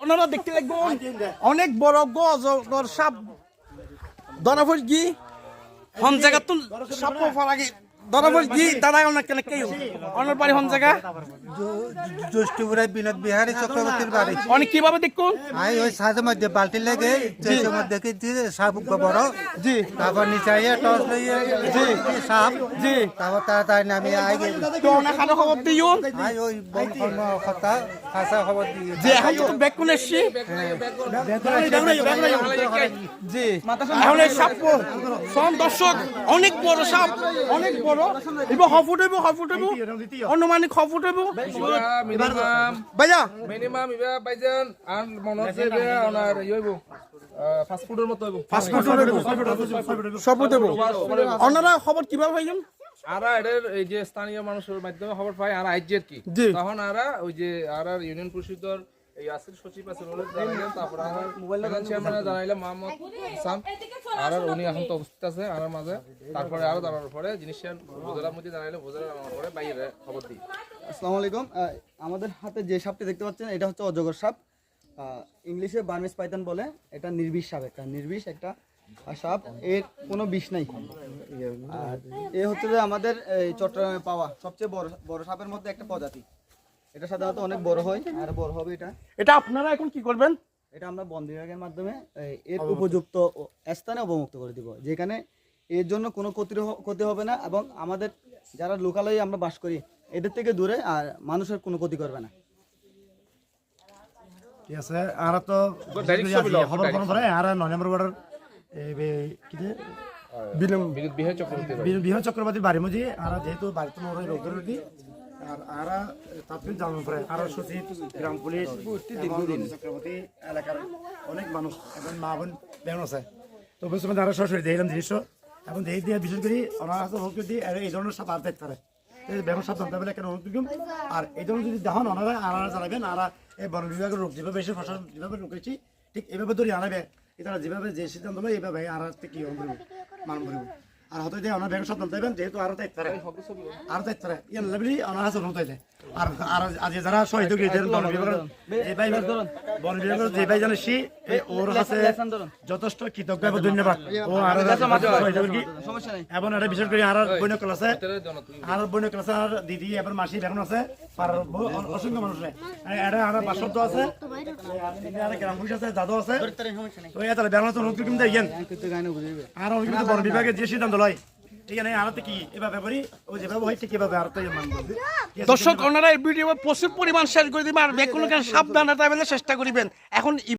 ওনারা দেখতে লাগবে অনেক বড় গজর সাপ। ধরা পড় হন জায়গা তো সাপ পাওয়ার গি দাদা অনেক কেন কেউ অনার বাড়ি হন জায়গা? জ্যৈষ্ঠপুরে বিনোদ বিহারী চক্রবর্তীর বাড়ি। অনেক কীভাবে দেখুন আই ওই সাজের মধ্যে বালতি লেগে জৈশের মধ্যে দেখি সাপ বড়। জি। তারপর নিচে আইয়া টর্চ লইয়া জি। সাপ। জি। তারপর তাড়াতাড়ি নামি আই গেছি তো অনেক খানো খবর দিও। আই ওই বন কথা খাসা খবর দিয়ে যে এখন তো ব্যাক কোন এসছি? জি। এখন এই সাপ সব দর্শক অনেক বড় সাপ অনেক বড় হইব হইব অনুমানিক হইব মিনিমাম ইবা বাইজান আর মনে হচ্ছে যে ওনার হইব ফাস্ট ফুডের মতো হইব। সব দেব ওনারা খবর কীভাবে পাইছেন আরা এই যে স্থানীয় মানুষের মাধ্যমে খবর পাই আর আইজের কি? জি। তখন আরা ওই যে আর ইউনিয়ন পরিষদের এই আসির সচিব আছে তারপর আর মোবাইল চেয়ারম্যান জানাইলাম মোহাম্মদ হাসান আর উনি এখন তো উপস্থিত আছে আর মাঝে। তারপরে আরও জানানোর পরে জিনিসটা উপজেলার মধ্যে জানাইলে উপজেলা জানানোর পরে বাইরে খবর দিই। আসসালামু আলাইকুম। আমাদের হাতে যে সাপটি দেখতে পাচ্ছেন এটা হচ্ছে অজগর সাপ। ইংলিশে বার্মিস পাইথন বলে এটা নির্বিষ সাপ একটা নির্বিষ একটা সাপ। এর কোনো বিষ নাই। এ হচ্ছে যে আমাদের এই চট্টগ্রামে পাওয়া সবচেয়ে বড় বড় সাপের মধ্যে একটা প্রজাতি। এটা সাধারণত অনেক বড় হয় আর বড় হবে এটা। এটা আপনারা এখন কি করবেন? এটা আমরা বন বিভাগের মাধ্যমে এর উপযুক্ত স্থানে অবমুক্ত করে দিব যেখানে এর জন্য কোনো ক্ষতি ক্ষতি হবে না এবং আমাদের যারা লোকালয়ে আমরা বাস করি এদের থেকে দূরে আর মানুষের কোনো ক্ষতি করবে না। ঠিক আছে আর তো খবর ফোন করে আর নয় নম্বর ওয়ার্ডের বিহার চক্রবর্তী বি- বিহার চক্রবর্তী বাড়ি। মজি আর যেহেতু বাড়িতে রোগী আর আর সচিব, গ্রাম পুলিশ চক্রবর্তী এলাকার অনেক মানুষ এবং মা বোন আছে। তো সরাসরি এবং দেখি দিয়ে বিশেষ করে ভোগ দিয়ে এই ধরনের সাপ আর দেখতে পারে সাপ জানতে পারলে কেন আর এই ধরনের যদি দেখুন ওনারা আনারা জানাবেন, আর এই বন বিভাগের লোক যেভাবে এসে প্রশাসন যেভাবে ঢুকেছি ঠিক এইভাবে ধরে আনাবে এটারা যেভাবে যে সিদ্ধান্ত নেবে এইভাবে আর কি করব মান আর হতে দিয়ে সাপ জানতে পারবেন যেহেতু আরও দায়িত্ব আরও দায়িত্ব ইয়ান লেবলি ওনার হাতে হতে দেয়। আর আর আজ যারা শহীদ হয়েছে বন বিভাগের যে ভাই বন বিভাগের যে ভাই জানে সে এই ওর হাতে যথেষ্ট কৃতজ্ঞ এবং ধন্যবাদ। ও আর শহীদ হয়ে সমস্যা নেই। এবং এটা বিশেষ করে আর বন্য ক্লাসে আর বন্য ক্লাসে আর দিদি এবার মাসি এখন আছে। আর অসংখ্য মানুষ এটা আর বাসত্ব আছে। আর বন বিভাগের যে সিদ্ধান্ত লয়। এখানে আর তো কি এভাবে করি ও যেভাবে হয় ঠিক এভাবে আর তো ইয়ে দর্শক ওনারা এই ভিডিও প্রচুর পরিমাণ শেয়ার করে দিবেন আর বেকুন সাবধানতা চেষ্টা করিবেন। এখন